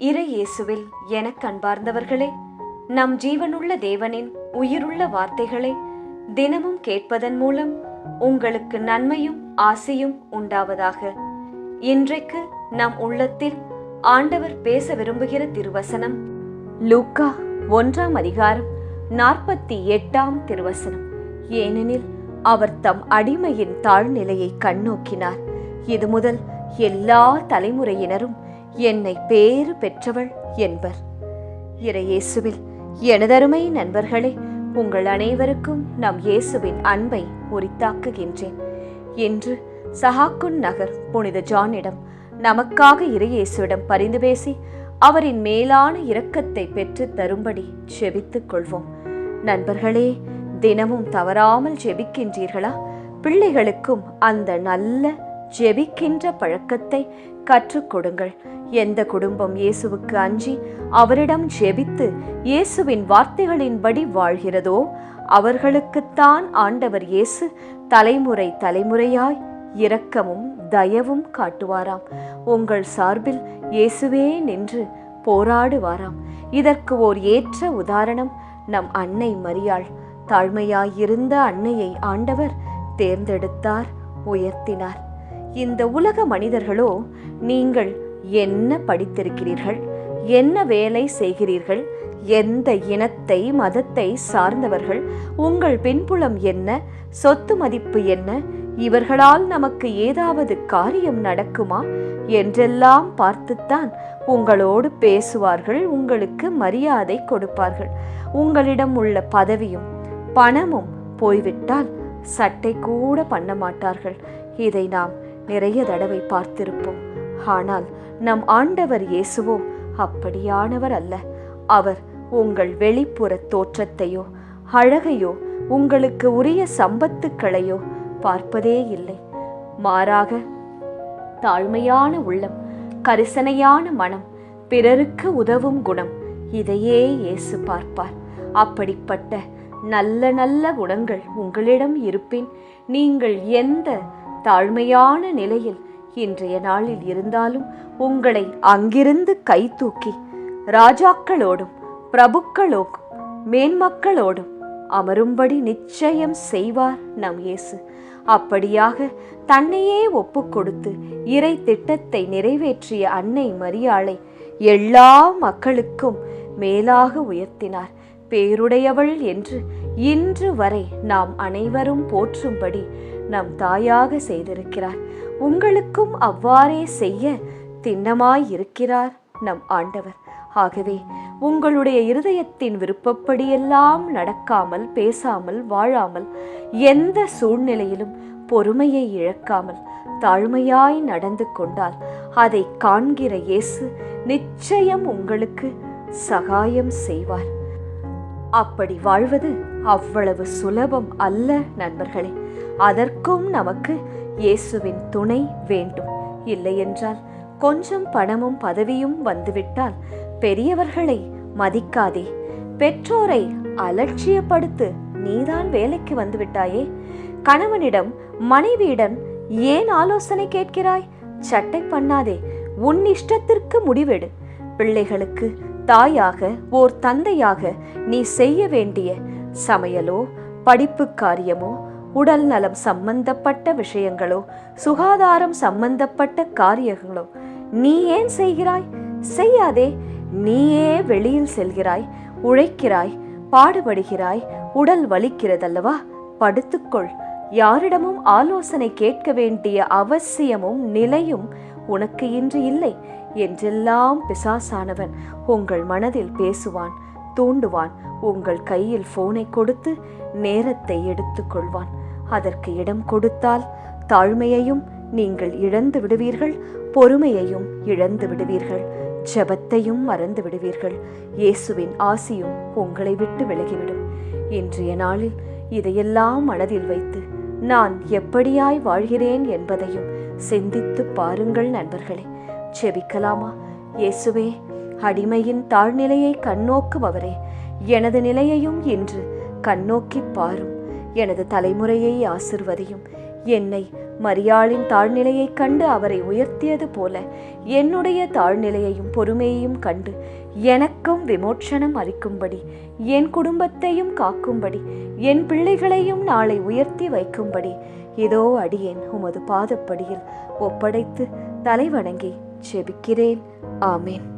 இறை இயேசுவில் எனக் அன்பார்ந்தவர்களே நம் ஜீவனுள்ள தேவனின் உயிருள்ள வார்த்தைகளை தினமும் கேட்பதன் மூலம் உங்களுக்கு நன்மையும் ஆசையும் உண்டாவதாக. இன்றைக்கு நம் உள்ளத்தில் ஆண்டவர் பேச விரும்புகிற திருவசனம் லூக்கா ஒன்றாம் அதிகாரம் நாற்பத்தி எட்டாம் திருவசனம். ஏனெனில் அவர் தம் அடிமையின் தாழ்நிலையை கண்ணோக்கினார். இது முதல் எல்லா தலைமுறையினரும் என்னை பேறு பெற்றவள் என்பர். இறையேசுவில் எனதருமை நண்பர்களே உங்கள் அனைவருக்கும் நம் இயேசுவின் அன்பை உரித்தாக்குகின்றேன். என்று சஹாக்குன் நகர் புனித ஜானிடம் நமக்காக இறையேசுவிடம் பரிந்து பேசி அவரின் மேலான இரக்கத்தை பெற்று தரும்படி செபித்துக் கொள்வோம். நண்பர்களே தினமும் தவறாமல் ஜெபிக்கின்றீர்களா பிள்ளைகளுக்கும் அந்த நல்ல ஜெபிக்கின்ற பழக்கத்தை கற்றுக் கொடுங்கள் எந்த குடும்பம் இயேசுவுக்கு அஞ்சி அவரிடம் ஜெபித்து இயேசுவின் வார்த்தைகளின்படி வாழ்கிறதோ அவர்களுக்குத்தான் ஆண்டவர் இயேசு தலைமுறை தலைமுறையாய் இரக்கமும் தயவும் காட்டுவாராம். உங்கள் சார்பில் இயேசுவே நின்று போராடுவாராம். இதற்கு ஓர் ஏற்ற உதாரணம் நம் அன்னை மரியாள். தாழ்மையாயிருந்த அன்னையை ஆண்டவர் தேர்ந்தெடுத்தார் உயர்த்தினார். இந்த உலக மனிதர்களோ நீங்கள் என்ன படித்திருக்கிறீர்கள்? என்ன வேலை செய்கிறீர்கள்? எந்த இனத்தை மதத்தை சார்ந்தவர்கள்? உங்கள் பின்புலம் என்ன? சொத்து மதிப்பு என்ன? இவர்களால் நமக்கு ஏதாவது காரியம் நடக்குமா? என்றெல்லாம் பார்த்துத்தான் உங்களோடு பேசுவார்கள் உங்களுக்கு மரியாதை கொடுப்பார்கள். உங்களிடம் உள்ள பதவியும் பணமும் போய்விட்டால் சட்டை கூட பண்ண மாட்டார்கள். இதை நாம் நிறைய தடவை பார்த்திருப்போம். ஆனால் நம் ஆண்டவர் இயேசுவோ அப்படியானவர் அல்ல. அவர் உங்கள் வெளிப்புற தோற்றத்தையோ அழகையோ உங்களுக்கு உரிய சம்பத்துக்களையோ பார்ப்பதே இல்லை. மாறாக தாழ்மையான உள்ளம் கரிசனையான மனம் பிறருக்கு உதவும் குணம் இதையே இயேசு பார்ப்பார். அப்படிப்பட்ட நல்ல நல்ல குணங்கள் உங்களிடம் இருப்பின் நீங்கள் எந்த தாழ்மையான நிலையில் இன்றைய நாளில் இருந்தாலும் உங்களை அங்கிருந்து கை தூக்கி ராஜாக்களோடும் பிரபுக்களோடும் மேன்மக்களோடும் அமரும்படி நிச்சயம் செய்வார் நம் இயேசு. அப்படியாக தன்னையே ஒப்பு கொடுத்து இறை திட்டத்தை நிறைவேற்றிய அன்னை மரியாளை எல்லா மக்களுக்கும் மேலாக உயர்த்தினார். பேருடையவள் என்று இன்று வரை நாம் அனைவரும் போற்றும்படி நம் தாயாக செய்திருக்கிறார். உங்களுக்கும் அவ்வாறே செய்ய திண்ணமாயிருக்கிறார் நம் ஆண்டவர். ஆகவே உங்களுடைய இருதயத்தின் விருப்பப்படியெல்லாம் நடக்காமல் பேசாமல் வாழாமல் எந்த சூழ்நிலையிலும் பொறுமையை இழக்காமல் தாழ்மையாய் நடந்து கொண்டால் அதை காண்கிற இயேசு நிச்சயம் உங்களுக்கு சகாயம் செய்வார். அப்படி வாழ்வது அவ்வளவு சுலபம் அல்ல நண்பர்களே. அதற்கும் நமக்கு இயேசுவின் துணை வேண்டும். இல்லையென்றால் கொஞ்சம் பணமும் பதவியும் வந்துவிட்டால் பெரியவர்களை மதிக்காதே. பெற்றோரை அலட்சியப்படுத்து நீதான் வேலைக்கு வந்துவிட்டாயே. கணவனிடம் மனைவியிடம் ஏன் ஆலோசனை கேட்கிறாய்? சட்டை பண்ணாதே உன் இஷ்டத்திற்கு முடிவெடு. பிள்ளைகளுக்கு தாயாக ஓர் தந்தையாக நீ செய்ய வேண்டிய சமையலோ படிப்பு காரியமோ உடல் நலம் சம்பந்தப்பட்ட விஷயங்களோ சுகாதாரம் சம்பந்தப்பட்ட காரியங்களோ நீ ஏன் செய்கிறாய்? செய்யாதே நீயே வெளியில் செல்கிறாய் உழைக்கிறாய் பாடுபடுகிறாய் உடல் வலிக்கிறதல்லவா? படுத்துக்கொள். யாரிடமும் ஆலோசனை கேட்க வேண்டிய அவசியமும் நிலையும் உனக்கு இன்று இல்லை. என்றெல்லாம் பிசாசானவன் உங்கள் மனதில் பேசுவான். தூண்டுவான். உங்கள் கையில் போனை கொடுத்து நேரத்தை எடுத்துக்கொள்வான். அதற்கு இடம் கொடுத்தால் தாழ்மையையும் நீங்கள் இழந்து விடுவீர்கள் பொறுமையையும் இழந்து விடுவீர்கள் ஜெபத்தையும் மறந்து விடுவீர்கள். இயேசுவின் ஆசியும் உங்களை விட்டு விலகிவிடும். இன்றைய நாளில் இதையெல்லாம் மனதில் வைத்து நான் எப்படியாய் வாழ்கிறேன் என்பதையும் சிந்தித்து பாருங்கள் நண்பர்களே. செபிக்கலாமா இயேசுவே அடிமையின் தாழ்நிலையை கண்ணோக்குபவரே எனது நிலையையும் இன்று கண்ணோக்கி பாரும். எனது தலைமுறையை ஆசிர்வதியும். என்னை மரியாளின் தாழ்நிலையைக் கண்டு அவரை உயர்த்தியது போல என்னுடைய தாழ்நிலையையும் பொறுமையையும் கண்டு எனக்கும் விமோச்சனம் அளிக்கும்படி என் குடும்பத்தையும் காக்கும்படி என் பிள்ளைகளையும் நாளை உயர்த்தி வைக்கும்படி இதோ அடியேன் உமது பாதப்படியில் ஒப்படைத்து தலைவணங்கி செபிக்கிறேன். ஆமேன்.